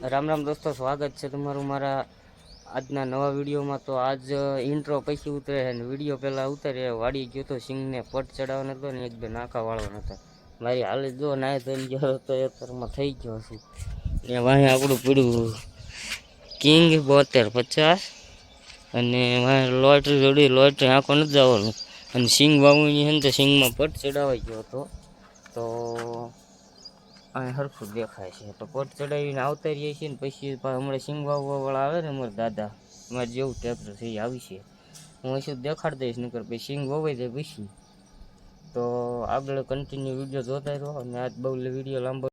રામ રામ દોસ્તો, સ્વાગત છે તમારું મારા આજના નવા વિડીયોમાં. તો આજ ઇન્ટ્રો પછી ઉતરે છે ને વીડિયો પહેલાં ઉતરે વાડી ગયો તો સિંગને પટ ચડાવવાનો હતો ને એક બે નાકા વાળવાનો હતો. મારી હાલે જો નાય તો ગયો તો એ તરમાં થઈ ગયો છું ને વાંહે આપણું પીડ્યું કિંગ બોતેર પચાસ અને વાંહે લોટરી જોડી લોટરી આંખો નથી જવાનું. અને સિંગ વાવવાની છે ને તો સિંગમાં પટ ચડાવાઈ ગયો હતો. તો અહીં હરખું દેખાય છે. તો કોટ ચડાવીને આવતા રહીએ છીએ ને પછી હમણાં સિંગ વાળા આવે ને અમારા દાદા, અમારે જેવું ટ્રેક્ટર થઈ આવી છે. હું હશું દેખાડ દઈશ, નકર પછી સિંગ વવાઈ જાય પછી. તો આગળ કન્ટિન્યુ વીડિયો જોતા રહો અને આજ બહુ વીડિયો લાંબો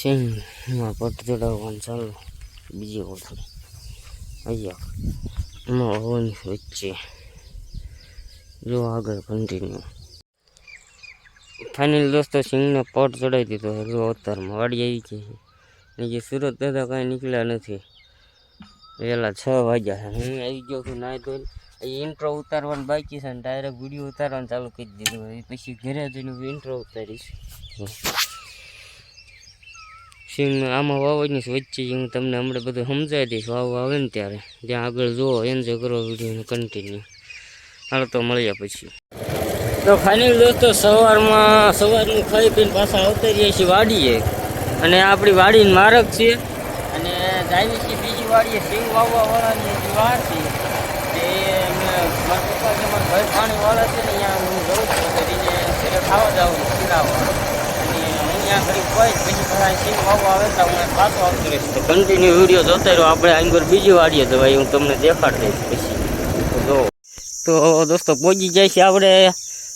સિંગમાં પટ ચડાવવાનું ચાલુ. બીજી કોથળી અહીંયા એમાં હવાની વચ્ચે. જો આગળ કન્ટિન્યુ ફાઇનલ દોસ્તો સિંગને પટ ચડાવી દીધો છે. જો અત્યારમાં વાડી આવી ગઈ છે. જે સુરત દાદા કાંઈ નીકળ્યા નથી. વહેલા છ વાગ્યા હું આવી ગયો છું નાહી ધોઈને. ઇન્ટ્રો ઉતારવાનું બાકી છે ને ડાયરેક્ટ વીડિયો ઉતારવાનું ચાલુ કરી દીધું પછી ઘરે જઈને ઇન્ટ્રો ઉતારીશ. સિંગ આમાં વાવવાની વચ્ચે હું તમને હમણાં બધું સમજાવી દઈશ. વાવ આવે ને ત્યારે. ત્યાં આગળ જુઓ એન્જોય કરો વિડીયોને કન્ટિન્યુ હાલ તો મળ્યા પછી. તો ફાઇનલ દોસ્તો, સવારમાં સવારનું ખાઈ પીને પાછા આવતા રહીએ છીએ વાડીએ. અને આપણી વાડીની મારક છે. અને જાવી છીએ બીજી વાડીએ સિંગ વાવવા વાળાની હજી વાર છે, તે મારા પપ્પા કે મારા છે ને અહીંયા હું જઉં છું. ખાવા જાઉં છું તો રહીશ કન્ટિન્યુ વીડિયો જોતા રહ્યો. આપણે આંગર બીજી વાડીએ ભાઈ હું તમને દેખાડ દઈશ પછી. તો જો. તો દોસ્તો પહોંચી જાય છે આપણે.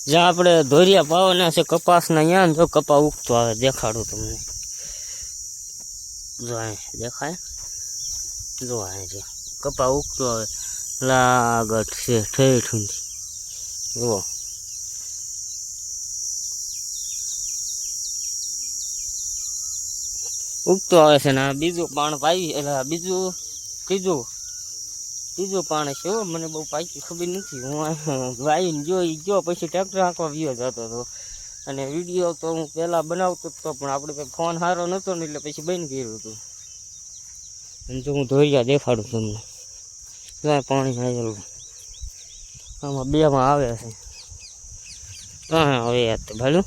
જ્યાં આપણે ધોરિયા પાવાના છે, કપાસના અહીંયા ને જો કપા ઉગતો આવે, દેખાડું તમને. જો દેખાય? જો અહીં છે. કપા ઉગતો આવે. લાગટ છે, ઠેઠ જુઓ. ઉગતો આવે છે ને બીજું પાણ પાવી એટલે બીજું ત્રીજું ત્રીજું પાણ છે મને બહુ પાકી ખબર નથી. હું વાવીને જોઈ ગયો પછી ટ્રેક્ટર આંખો વ્યો જતો હતો. અને વીડિયો તો હું પહેલાં બનાવતો જ તો, પણ આપણે કંઈ ફોન સારો નહોતો ને, એટલે પછી બંધ કર્યું હતું. અને જો હું ધોરિયા દેખાડું તમને. ક્યાં પાણી આવેલું આમાં બેમાં આવે છે. હા હવે યાદ તો ભાલું.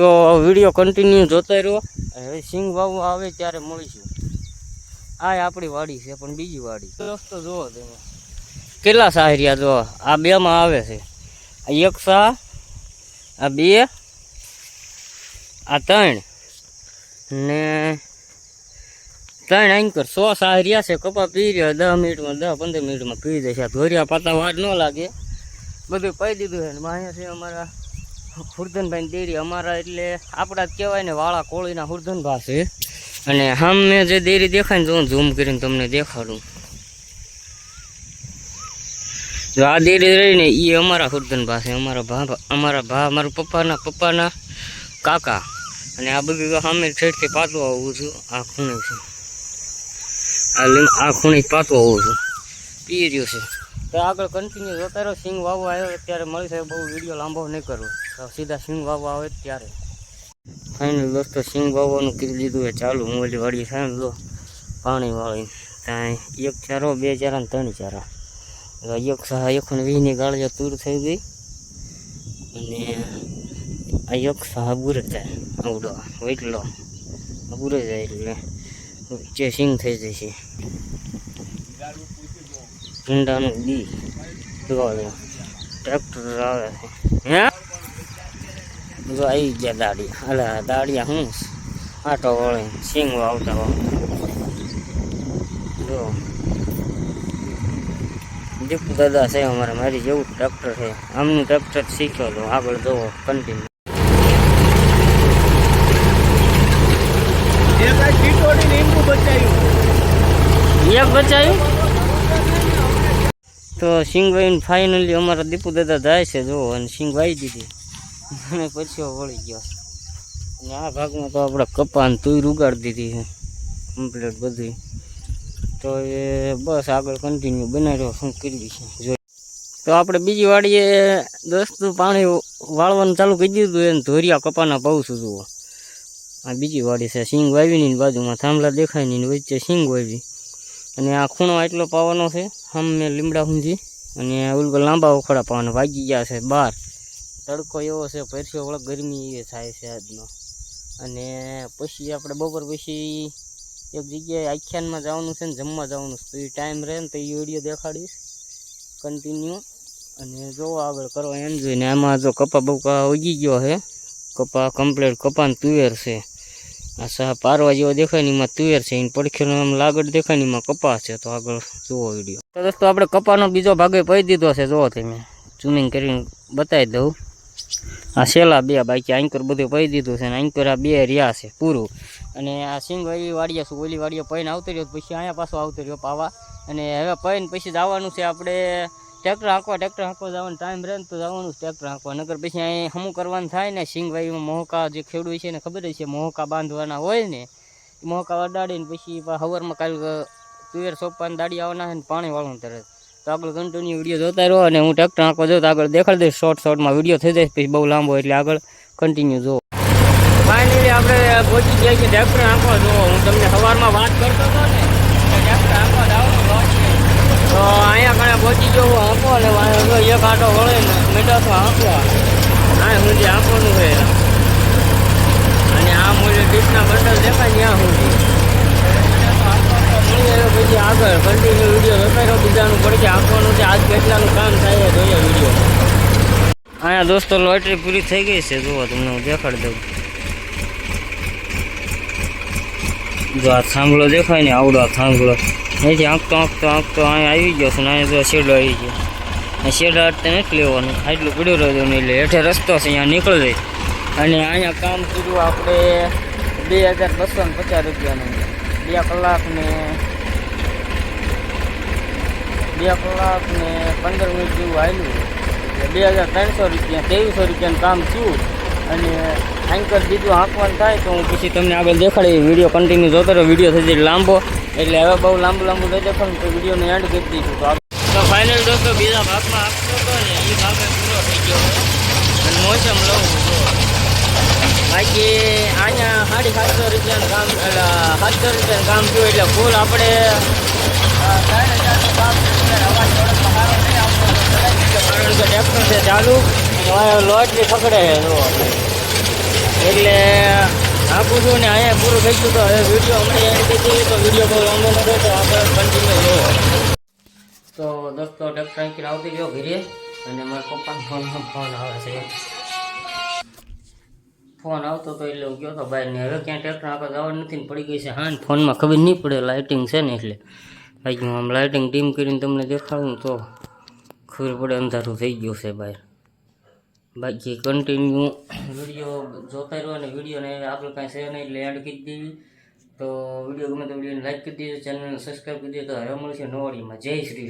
તો વીડિયો કન્ટિન્યુ જોતા રહ્યો. હવે સિંગ વાવવા આવે ત્યારે મળીશું. આ આપણી વાડી છે પણ બીજી વાડી. દોસ્તો જુઓ તમે. કેટલા સાહરિયા જુઓ આ બેમાં આવે છે. એક સા આ બે આ ત્રણ. ને ત્રણ એન્કર સો સાહરિયા છે. કપા પી રહ્યા દસ મિનિટમાં દસ પંદર મિનિટમાં પી જશે. આ ધોરિયા પાતા વાર ન લાગે. બધું પાઈ દીધું છે ને અહીંયા છે અમારા. હુરધનભાઈ દેરી અમારા એટલે આપણા જ કહેવાય ને વાળા કોળીના હુરધનભા છે. અને સામે જે દેરી દેખાય ને તો ઝૂમ કરીને તમને દેખાડું. જો આ દેરી રહી ને એ અમારા હુરધનભા છે. અમારા ભા અમારા ભા અમારા પપ્પાના પપ્પાના કાકા. અને આ બધું સામે છેડથી પાતું આવું છું. આ ખૂણે છે. આ ખૂણે પાતું આવું છું. પી છે. તો આગળ કન્ટિન્યુ જોતા રહ્યો સિંગ વાવવા આવ્યો ત્યારે મળી છે બહુ વીડિયો લાંબો નહીં કરવો. તો સીધા સિંગ વાવવા આવે ત્યારે. ફાઇનલ દોસ્તો સિંગ વાવવાનું કરી દીધું એ ચાલુ હું ઓલી વાડી થાય ને પાણી વાળી. ત્યાં એક ચારો, બે ચારા ને ત્રણ ચારા. એક સહ એક ને વીસની ગાળીઓ તૂર થઈ ગઈ. અને એક સહ બુરે આવડો. વેટલો બુરે જાય એટલે. જે સિંગ થઈ જશે. ભીંડાનું બી જોવા ટ્રેક્ટર આવે. છે હે? જો આવી ગયા દાડિયા. અલે દાડિયા હું આટો વળે સિંગ આવતા વાવતા જો. દીપુ દાદા છે અમારે મારી જેવું ટ્રેક્ટર છે. આમનું ટ્રેક્ટર શીખ્યો તો આગળ જવો કન્ટિન્યુ એક બચાયું? તો સિંગ વાઈને ફાઇનલી અમારા દીપુ દાદા જાય છે જો અને સિંગ વાઈ દીધી. અને પછી વળી ગયો. અને આ ભાગમાં તો આપણે કપાન તુર ઉગાડી દીધી છે કમ્પ્લીટ બધી. તો એ બસ આગળ કન્ટિન્યુ બનાવ્યો, શું કરવી છે જો તો આપણે બીજી વાડીએ દોસ્તો પાણી વાળવાનું ચાલુ કરી દીધું એને ધોરિયા કપાના પાઉં છું જુઓ. આ બીજી વાડી છે સિંગ વાવીની બાજુમાં થાંભલા દેખાય નહીં વચ્ચે સિંગ વાવી. અને આ ખૂણો એટલો પાવાનો છે. હમ મેં લીમડા ઊંઝી અને ઉલકો લાંબા ઉખાડા પાવાના, વાગી ગયા છે બહાર તડકો એવો છે પરસ્યો વળગ ગરમી એ થાય છે આજનો. અને પછી આપણે બપોર પછી એક જગ્યાએ આખ્યાનમાં જવાનું છે ને જમવા જવાનું છે. તો એ ટાઈમ રહે ને તો એ વીડિયો દેખાડીશ કન્ટિન્યુ અને જોવો આગળ કરો એમ જોઈને આમાં જો કપા બપા ઉગી ગયો છે, કપા કમ્પ્લેટ કપાન તુવેર છે. આ સા પારવા જેવો દેખાય ને એમાં તુવેર છે, એને પડખેનો આમ લાગડ દેખાય ને એમાં કપા છે. તો આગળ જુઓ વીડિયો. તો દોસ્તો, આપણે કપાનો બીજો ભાગે પહી દીધો છે, જુઓ તમે. ઝૂમિંગ કરીને બતાવી દઉં. આ છેલ્લા બે, બાકી આંકર બધું પહી દીધું છે અને આંકર આ બે રહ્યા છે, પૂરું. અને આ સિંગ એવી વાડીયા છું ઓલી વાડીયા પૈને આવતો રહ્યો, પછી અહીંયા પાછો આવતો રહ્યો પાવા. અને હવે પૈને પછી જવાનું છે આપણે ટ્રેક્ટર હાંકવા ટ્રેક્ટર હાંકવા જવાનો ટાઈમ રહે ને તો જવાનું ટ્રેક્ટર હાંકવા. નગર પછી અહીં હમું કરવાનું થાય ને સિંગવાઈમાં મોહકા જે ખેડૂત છે ને, ખબર જ છે, મોહકા બાંધવાના હોય ને મોહકા અડાડીને પછી હવરમાં કાલ તુવેર સોપાને દાડી આવવાના છે ને, પાણી વાળું તરત તો આગળ કન્ટિન્યુ વીડિયો જોતા રહો અને હું ટ્રેક્ટર હાંકવા જાઉં તો આગળ દેખાડી દઈશ શોર્ટ શોર્ટમાં વીડિયો થઈ જાય પછી બહુ લાંબો એટલે આગળ કન્ટિન્યુ જુઓ. ફાઇનલી આપણે પહોંચી ગયા છીએ ટ્રેક્ટર હાંકવા. જુઓ, હું તમને સવારમાં વાત કરતો હતો ને ટ્રેક્ટર હાંકવા જવાનું તો અહીંયા પહોંચી ગયો હું હાંકો અને વાંહે જો એક આટો વળે ને મીઠા તો હાંકવા હા સુધી હાંકવાનું છે. અને આ મૂલ્ય ડીશના બંડલ દેખાય ત્યાં સુધી. આગળ કન્ટિન્યુ વીડિયો રહ્યો બીજાનું પડકે હાંકવાનું છે. આજ કેટલાનું કામ થાય જોઈએ વીડિયો. અહીંયા દોસ્તો લોટરી પૂરી થઈ ગઈ છે. જુઓ, તમને હું દેખાડી દઉં. જો આ થાંભલો દેખાય ને આવડો આ થાંભલો. અહીંથી આંકતો આંકતો આંકતો અહીંયા આવી ગયો છે ને અહીંયા શેડો આવી ગયો. આ શેડા અટતે નથી લેવાનું. આટલું પડ્યું રહ્યું નહીં એટલે હેઠે રસ્તો છે, અહીંયા નીકળી જાય અને અહીંયા કામ કર્યું આપણે બે હજાર બસો ને પચાસ રૂપિયાનું. બે કલાક ને બે કલાક ને પંદર મિનિટ જેવું આવ્યું બે હજાર ત્રણસો રૂપિયા, ત્રેવીસો રૂપિયાનું કામ થયું. અને એન્કર બીજું હાંકવાનું થાય તો હું પછી તમને આગળ દેખાડી વીડિયો કન્ટિન્યુ જોતો રહ્યો. વીડિયો થઈ જાય લાંબો. એટલે હવે બહુ લાંબુ લાંબુ થઈ દેખાડું તો વિડીયોને એન્ડ કરી દઈશું તો ફાઇનલ દોસ્તો બીજા ભાગમાં આપતો હતો ને એ ભાગે પૂરો થઈ ગયો અને મોસમ લઉં બાકી અહીંયા સાડી સાતસો રૂપિયાનું કામ, એટલે સાતસો રૂપિયાનું કામ થયું એટલે ફૂલ આપણે ચાલુ લોટ બી પકડે છે એટલે આપું છું ને અહીંયા પૂરું થઈ ગયું તો હવે વીડિયો હમણાં કરી દઈએ. તો વીડિયો બહુ લાંબો ન તો આપણે કન્ટિન્યુ જોવો. તો દોસ્તો ટ્રેક્ટર અહીંથી આવતી ગયો ઘરે અને મારા પપ્પાનો ફોનમાં ફોન આવે છે. ફોન આવતો તો એટલે હું ગયો તો બહાર ને હવે ક્યાં ટ્રેક્ટર આગળ જવા નથી પડી ગઈ છે. હા ફોનમાં ખબર નહીં પડે લાઇટિંગ છે ને એટલે. ભાઈ હું આમ લાઇટિંગ ડીમ કરીને તમને દેખાડું તો ખબર પડે, અંધારું થઈ ગયું છે બહાર. બાકી કન્ટિન્યુ વીડિયો જોતા રહ્યો અને વિડીયોને આપણે કાંઈ શેર નહીં એટલે એડ કરી દેવી. તો વીડિયો ગમે તો વિડીયોને લાઈક કરી દેજો ચેનલને સબસ્ક્રાઈબ કરી દેજો. તો હવે મળશે નવડીમાં. જય શ્રી રામ.